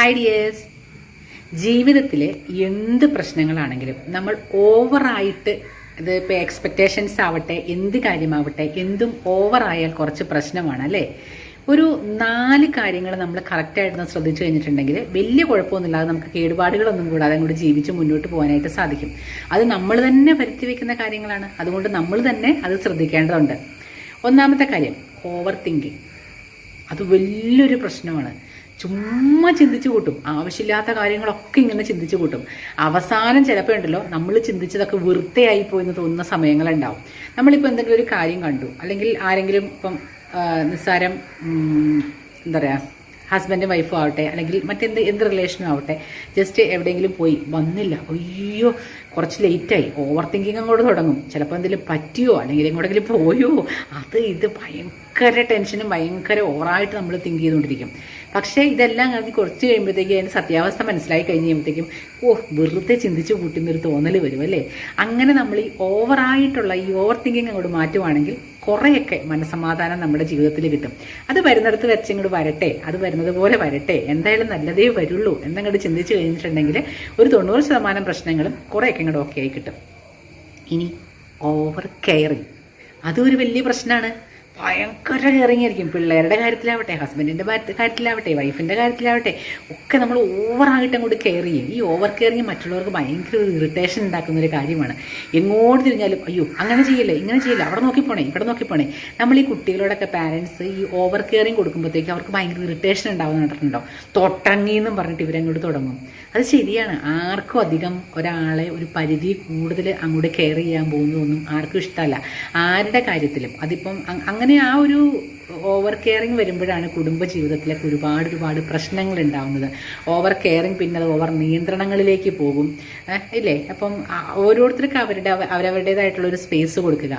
Hi dears ജീവിതത്തിൽ എന്ത് പ്രശ്നങ്ങളാണെങ്കിലും നമ്മൾ ഓവറായിട്ട് ഇത് ഇപ്പോൾ എക്സ്പെക്റ്റേഷൻസ് ആവട്ടെ എന്ത് കാര്യമാവട്ടെ എന്തും ഓവറായാൽ കുറച്ച് പ്രശ്നമാണ് അല്ലേ? ഒരു നാല് കാര്യങ്ങൾ നമ്മൾ കറക്റ്റായിട്ട് ശ്രദ്ധിച്ചു കഴിഞ്ഞിട്ടുണ്ടെങ്കിൽ വലിയ കുഴപ്പമൊന്നുമില്ലാതെ നമുക്ക് കേടുപാടുകളൊന്നും കൂടാതെ അങ്ങോട്ട് ജീവിച്ച് മുന്നോട്ട് പോകാനായിട്ട് സാധിക്കും. അത് നമ്മൾ തന്നെ വരുത്തി വയ്ക്കുന്ന കാര്യങ്ങളാണ്. അതുകൊണ്ട് നമ്മൾ തന്നെ അത് ശ്രദ്ധിക്കേണ്ടതുണ്ട്. ഒന്നാമത്തെ കാര്യം ഓവർ തിങ്കിങ് അത് വലിയൊരു പ്രശ്നമാണ്. ചുമ്മാ ചിന്തിച്ചു കൂട്ടും. ആവശ്യമില്ലാത്ത കാര്യങ്ങളൊക്കെ ഇങ്ങനെ ചിന്തിച്ചു കൂട്ടും. അവസാനം ചിലപ്പോൾ ഉണ്ടല്ലോ നമ്മൾ ചിന്തിച്ചതൊക്കെ വെറുതെയായി പോയെന്ന് തോന്നുന്ന സമയങ്ങളുണ്ടാവും. നമ്മളിപ്പോൾ എന്തെങ്കിലും ഒരു കാര്യം കണ്ടു. അല്ലെങ്കിൽ ആരെങ്കിലും ഇപ്പം നിസ്സാരം എന്താ പറയുക ഹസ്ബൻഡും വൈഫും ആവട്ടെ അല്ലെങ്കിൽ മറ്റെന്ത് എന്ത് റിലേഷനും ആവട്ടെ ജസ്റ്റ് എവിടെയെങ്കിലും പോയി വന്നില്ല. അയ്യോ കുറച്ച് ലേറ്റായി ഓവർ തിങ്കിങ് അങ്ങോട്ട് തുടങ്ങും. ചിലപ്പോൾ എന്തെങ്കിലും പറ്റിയോ അല്ലെങ്കിൽ എങ്ങോട്ടെങ്കിലും പോയോ അത് ഇത് ഭയങ്കര ടെൻഷനും ഭയങ്കര ഓവറായിട്ട് നമ്മൾ തിങ്ക് ചെയ്തുകൊണ്ടിരിക്കും. പക്ഷേ ഇതെല്ലാം കഴിഞ്ഞ് കുറച്ച് കഴിയുമ്പോഴത്തേക്കും അതിന്റെ സത്യാവസ്ഥ മനസ്സിലായി കഴിഞ്ഞ് കഴിയുമ്പോഴത്തേക്കും ഓ വെറുതെ ചിന്തിച്ച് കൂട്ടുന്നൊരു തോന്നൽ വരും അല്ലേ? അങ്ങനെ നമ്മൾ ഈ ഓവറായിട്ടുള്ള ഈ ഓവർ തിങ്കിങ് അങ്ങോട്ട് മാറ്റുവാണെങ്കിൽ കുറേയൊക്കെ മനസമാധാനം നമ്മുടെ ജീവിതത്തിൽ കിട്ടും. അത് വരുന്നിടത്ത് വെച്ച് ഇങ്ങോട്ട് വരട്ടെ അത് വരുന്നത് പോലെ വരട്ടെ എന്തായാലും നല്ലതേ വരുള്ളൂ എന്നങ്ങോട്ട് ചിന്തിച്ച് കഴിഞ്ഞിട്ടുണ്ടെങ്കിൽ ഒരു തൊണ്ണൂറ് ശതമാനം പ്രശ്നങ്ങളും കുറേയൊക്കെ ഇങ്ങോട്ട് ഓക്കെ ആയി കിട്ടും. ഇനി ഓവർ കെയറിങ് അതും ഒരു വലിയ പ്രശ്നമാണ്. ഭയങ്കര ഇറങ്ങിയിരിക്കും. പിള്ളേരുടെ കാര്യത്തിലാവട്ടെ ഹസ്ബൻഡിന്റെ കാര്യത്തിലാവട്ടെ വൈഫിന്റെ കാര്യത്തിലാവട്ടെ ഒക്കെ നമ്മൾ ഓവറായിട്ട് അങ്ങോട്ട് കെയർ ചെയ്യും. ഈ ഓവർ കെയറിങ് മറ്റുള്ളവർക്ക് ഭയങ്കര ഇറിറ്റേഷൻ ഉണ്ടാക്കുന്ന ഒരു കാര്യമാണ്. എങ്ങോട്ട് തിരിഞ്ഞാലും അയ്യോ അങ്ങനെ ചെയ്യില്ലേ ഇങ്ങനെ ചെയ്യില്ല അവിടെ നോക്കിപ്പോണേ ഇവിടെ നോക്കിപ്പോണേ നമ്മൾ ഈ കുട്ടികളോടൊക്കെ പാരൻസ് ഈ ഓവർ കെയറിങ് കൊടുക്കുമ്പോഴത്തേക്ക് അവർക്ക് ഭയങ്കര ഇറിറ്റേഷൻ ഉണ്ടാവുന്ന കണ്ടിട്ടുണ്ടോ? തൊട്ടങ്ങി എന്നും പറഞ്ഞിട്ട് ഇവരങ്ങോട്ട് തുടങ്ങും. അത് ശരിയാണ്. ആർക്കും അധികം ഒരാളെ ഒരു പരിധി കൂടുതൽ അങ്ങോട്ട് കെയർ ചെയ്യാൻ പോകുന്നതൊന്നും ആർക്കും ഇഷ്ടമല്ല. ആരുടെ കാര്യത്തിലും. അതിപ്പം അ- അങ്ങനെ ആ ഒരു ഓവർ കെയറിങ് വരുമ്പോഴാണ് കുടുംബ ജീവിതത്തിലേക്ക് ഒരുപാട് ഒരുപാട് പ്രശ്നങ്ങൾ ഉണ്ടാവുന്നത് ഓവർ കെയറിങ് പിന്നെ അത് ഓവർ നിയന്ത്രണങ്ങളിലേക്ക് പോകും. ഇല്ലേ? അപ്പം ഓരോരുത്തർക്കും അവരുടെ അവ- അവരവരുടേതായിട്ടുള്ള ഒരു സ്പേസ് കൊടുക്കുക.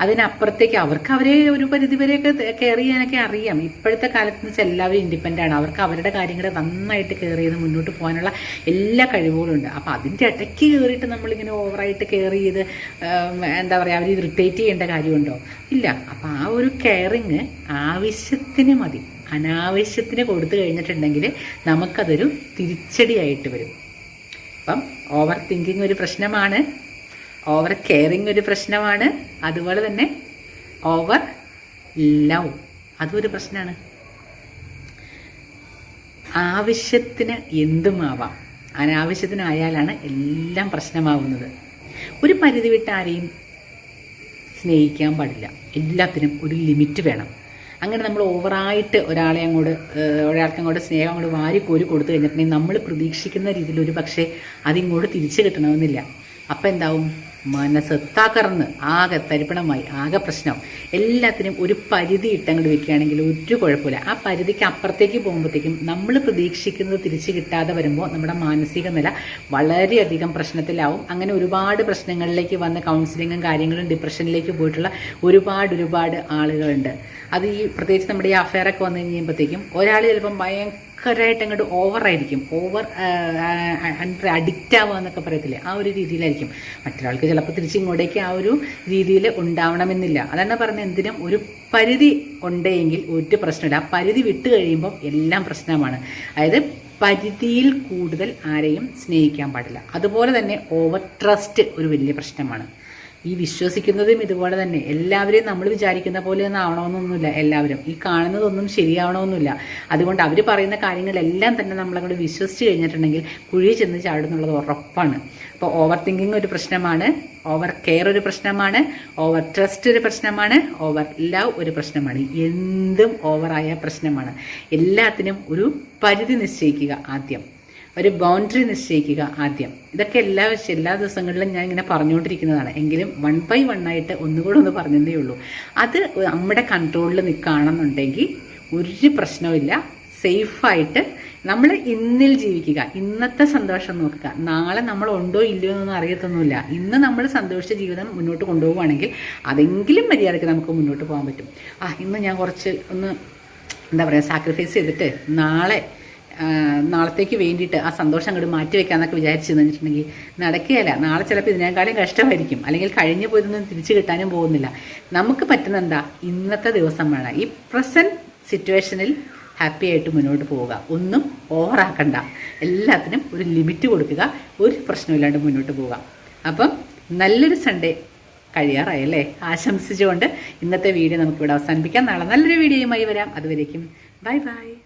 അതിനപ്പുറത്തേക്ക് അവർക്ക് അവരെ ഒരു പരിധിവരെയൊക്കെ കെയർ ചെയ്യാനൊക്കെ അറിയാം. ഇപ്പോഴത്തെ കാലത്ത് വെച്ചാൽ എല്ലാവരും ഇൻഡിപെൻഡന്റ് ആണ്. അവർക്ക് അവരുടെ കാര്യങ്ങളെ നന്നായിട്ട് കെയർ ചെയ്ത് മുന്നോട്ട് പോകാനുള്ള എല്ലാ കഴിവുകളും ഉണ്ട്. അപ്പോൾ അതിന്റെ ഇടയ്ക്ക് കയറിയിട്ട് നമ്മളിങ്ങനെ ഓവറായിട്ട് കെയർ ചെയ്ത് എന്താ പറയുക അവർ ഇറിറ്റേറ്റ് ചെയ്യേണ്ട കാര്യമുണ്ടോ? ഇല്ല. അപ്പോൾ ആ ഒരു കെയറിങ് ആവശ്യത്തിന് മതി. അനാവശ്യത്തിന് കൊടുത്തു കഴിഞ്ഞിട്ടുണ്ടെങ്കിൽ നമുക്കതൊരു തിരിച്ചടിയായിട്ട് വരും. അപ്പം ഓവർ തിങ്കിങ് ഒരു പ്രശ്നമാണ്. ഓവർ കെയറിങ് ഒരു പ്രശ്നമാണ്. അതുപോലെ തന്നെ ഓവർ ലവ് അതും ഒരു പ്രശ്നമാണ്. ആവശ്യത്തിന് എന്തുമാവാം? അനാവശ്യത്തിനായാലാണ് എല്ലാം പ്രശ്നമാവുന്നത്. ഒരു പരിധി വിട്ട് ആരെയും സ്നേഹിക്കാൻ പാടില്ല. എല്ലാത്തിനും ഒരു ലിമിറ്റ് വേണം. അങ്ങനെ നമ്മൾ ഓവറായിട്ട് ഒരാളെ അങ്ങോട്ട് ഒരാൾക്ക് അങ്ങോട്ട് സ്നേഹം അങ്ങോട്ട് വാരി കോരി കൊടുത്തു കഴിഞ്ഞിട്ടുണ്ടെങ്കിൽ നമ്മൾ പ്രതീക്ഷിക്കുന്ന രീതിയിൽ ഒരു പക്ഷേ അതിങ്ങോട്ട് തിരിച്ചു കിട്ടണമെന്നില്ല. അപ്പോൾ എന്താവും മനസ്സ് തകർന്ന് ആകെ തരിപ്പണമായി ആകെ പ്രശ്നം. എല്ലാത്തിനും ഒരു പരിധി ഇട്ടങ്ങോട്ട് വെക്കുകയാണെങ്കിൽ ഒരു കുഴപ്പമില്ല. ആ പരിധിക്ക് അപ്പുറത്തേക്ക് പോകുമ്പോഴത്തേക്കും നമ്മൾ പ്രതീക്ഷിക്കുന്നത് തിരിച്ചു കിട്ടാതെ വരുമ്പോൾ നമ്മുടെ മാനസിക നില വളരെയധികം പ്രശ്നത്തിലാവും. അങ്ങനെ ഒരുപാട് പ്രശ്നങ്ങളിലേക്ക് വന്ന് കൗൺസിലിങ്ങും കാര്യങ്ങളും ഡിപ്രഷനിലേക്ക് പോയിട്ടുള്ള ഒരുപാട് ഒരുപാട് ആളുകളുണ്ട്. അത് ഈ പ്രത്യേകിച്ച് നമ്മുടെ ഈ അഫെയറൊക്കെ വന്നു കഴിയുമ്പോഴത്തേക്കും ഒരാൾ ചിലപ്പം ഭയങ്കരമായിട്ട് അങ്ങോട്ട് ഓവറായിരിക്കും. ഓവർ അഡിക്റ്റ് ആവുക എന്നൊക്കെ പറയത്തില്ലേ? ആ ഒരു രീതിയിലായിരിക്കും. മറ്റൊരാൾക്ക് ചിലപ്പോൾ തിരിച്ചിങ്ങോട്ടേക്ക് ആ ഒരു രീതിയിൽ ഉണ്ടാവണമെന്നില്ല. അതാണ് പറഞ്ഞത്. എന്തിനും ഒരു പരിധി ഉണ്ടെങ്കിൽ ഒരു പ്രശ്നമില്ല. ആ പരിധി വിട്ട് കഴിയുമ്പോൾ എല്ലാം പ്രശ്നമാണ്. അതായത് പരിധിയിൽ കൂടുതൽ ആരെയും സ്നേഹിക്കാൻ പാടില്ല. അതുപോലെ തന്നെ ഓവർ ട്രസ്റ്റ് ഒരു വലിയ പ്രശ്നമാണ്. ഈ വിശ്വസിക്കുന്നതും ഇതുപോലെ തന്നെ. എല്ലാവരെയും നമ്മൾ വിചാരിക്കുന്ന പോലെ ഒന്നും ആവണമെന്നൊന്നുമില്ല എല്ലാവരും. ഈ കാണുന്നതൊന്നും ശരിയാവണമെന്നില്ല. അതുകൊണ്ട് അവർ പറയുന്ന കാര്യങ്ങളെല്ലാം തന്നെ നമ്മളങ്ങോട്ട് വിശ്വസിച്ച് കഴിഞ്ഞിട്ടുണ്ടെങ്കിൽ കുഴി ചെന്ന് ചാടുന്നുള്ളത് ഉറപ്പാണ്. അപ്പോൾ ഓവർ തിങ്കിങ് ഒരു പ്രശ്നമാണ് ഓവർ കെയർ ഒരു പ്രശ്നമാണ് ഓവർ ട്രസ്റ്റ് ഒരു പ്രശ്നമാണ് ഓവർ ലവ് ഒരു പ്രശ്നമാണ്. എന്തും ഓവറായ പ്രശ്നമാണ്. എല്ലാത്തിനും ഒരു പരിധി നിശ്ചയിക്കുക ആദ്യം. ഒരു ബൗണ്ടറി നിശ്ചയിക്കുക ആദ്യം. ഇതൊക്കെ എല്ലാ എല്ലാ ദിവസങ്ങളിലും ഞാൻ ഇങ്ങനെ പറഞ്ഞുകൊണ്ടിരിക്കുന്നതാണ്. എങ്കിലും വൺ ബൈ വൺ ആയിട്ട് ഒന്നുകൂടെ ഒന്ന് പറഞ്ഞതേ ഉള്ളൂ. അത് നമ്മുടെ കൺട്രോളിൽ നിൽക്കുകയാണെന്നുണ്ടെങ്കിൽ ഒരു പ്രശ്നവുമില്ല. സേഫായിട്ട് നമ്മൾ ഇന്നിൽ ജീവിക്കുക. ഇന്നത്തെ സന്തോഷം നോക്കുക. നാളെ നമ്മൾ ഉണ്ടോ ഇല്ലയോ എന്നൊന്നും അറിയത്തൊന്നുമില്ല. ഇന്ന് നമ്മൾ സന്തോഷിച്ച ജീവിതം മുന്നോട്ട് കൊണ്ടുപോവുകയാണെങ്കിൽ അതെങ്കിലും മര്യാദയ്ക്ക് നമുക്ക് മുന്നോട്ട് പോകാൻ പറ്റും. ആ ഇന്ന് ഞാൻ കുറച്ച് ഒന്ന് എന്താ പറയുക സാക്രിഫൈസ് ചെയ്തിട്ട് നാളെ നാളത്തേക്ക് വേണ്ടിയിട്ട് ആ സന്തോഷം അങ്ങോട്ട് മാറ്റി വെക്കാന്നൊക്കെ വിചാരിച്ചു വെച്ചിട്ടുണ്ടെങ്കിൽ നടക്കുകയല്ല. നാളെ ചിലപ്പോൾ ഇതിനേക്കാളും കഷ്ടമായിരിക്കും. അല്ലെങ്കിൽ കഴിഞ്ഞു പോയതൊന്നും തിരിച്ചു കിട്ടാനും പോകുന്നില്ല. നമുക്ക് പറ്റുന്ന എന്താ? ഇന്നത്തെ ദിവസം വേണം. ഈ പ്രസന്റ് സിറ്റുവേഷനിൽ ഹാപ്പി ആയിട്ട് മുന്നോട്ട് പോവുക. ഒന്നും ഓവറാക്കണ്ട. എല്ലാത്തിനും ഒരു ലിമിറ്റ് കൊടുക്കുക. ഒരു പ്രശ്നമില്ലാണ്ട് മുന്നോട്ട് പോവുക. അപ്പം നല്ലൊരു സൺഡേ കഴിയാറായല്ലേ ആശംസിച്ചുകൊണ്ട് ഇന്നത്തെ വീഡിയോ നമുക്കിവിടെ അവസാനിപ്പിക്കാം. നാളെ നല്ലൊരു വീഡിയോയുമായി വരാം. അതുവരേക്കും. Bye bye